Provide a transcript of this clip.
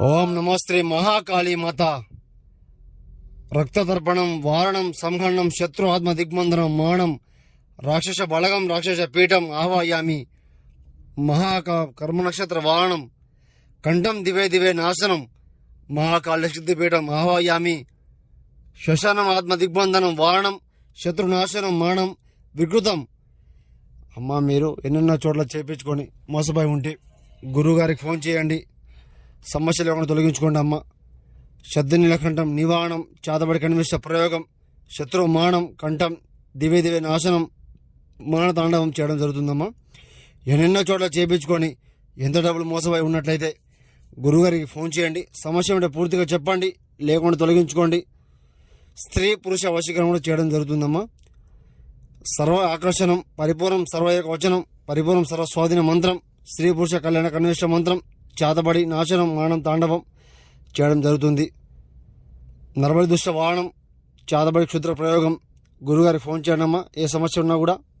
ఓం నమోస్త్రీ మహాకాళీ మాత. రక్తదర్పణం వారణం సంహరణం శత్రు ఆత్మ దిగ్మందనం మాణం రాక్షస బలగం రాక్షస పీఠం ఆవాయామి. మహాకా కర్మ నక్షత్ర వారణం కంఠం దివే దివే నాశనం మహాకాళ పీఠం ఆవాయామి. శ్మశానం ఆత్మ దిగ్బంధనం వారణం శత్రునాశనం మాణం వికృతం. అమ్మా మీరు ఎన్నెన్నో చోట్ల చేపించుకొని మోసపోయి ఉంటే గురువుగారికి ఫోన్ చేయండి. సమస్యలు ఏమైనా తొలగించుకోండి అమ్మ. శబ్ద నీలకంఠం నివాణం చాదబడి కనిపిష్ట ప్రయోగం శత్రు మానం కంఠం దివే దివే నాశనం మాన తాండవం చేయడం జరుగుతుందమ్మా. ఎన్నెన్నో చోట్ల చేపించుకొని ఎంత డబ్బులు మోసపోయి ఉన్నట్లయితే గురుగారికి ఫోన్ చేయండి. సమస్య ఉంటే పూర్తిగా చెప్పండి లేకుండా తొలగించుకోండి. స్త్రీ పురుష వశీకరణ కూడా చేయడం జరుగుతుందమ్మా. సర్వ ఆకర్షణం పరిపూర్ణం సర్వయక వచనం పరిపూర్ణం సర్వ స్వాధీన మంత్రం స్త్రీ పురుష కళ్యాణ కన్వేష మంత్రం చేతబడి నాశనం మానం తాండవం చేయడం జరుగుతుంది. నరబడి దుష్ట వాహనం చేతబడి క్షుద్ర ప్రయోగం. గురుగారికి ఫోన్ చేయడమ్మా. ఏ సమస్య ఉన్నా కూడా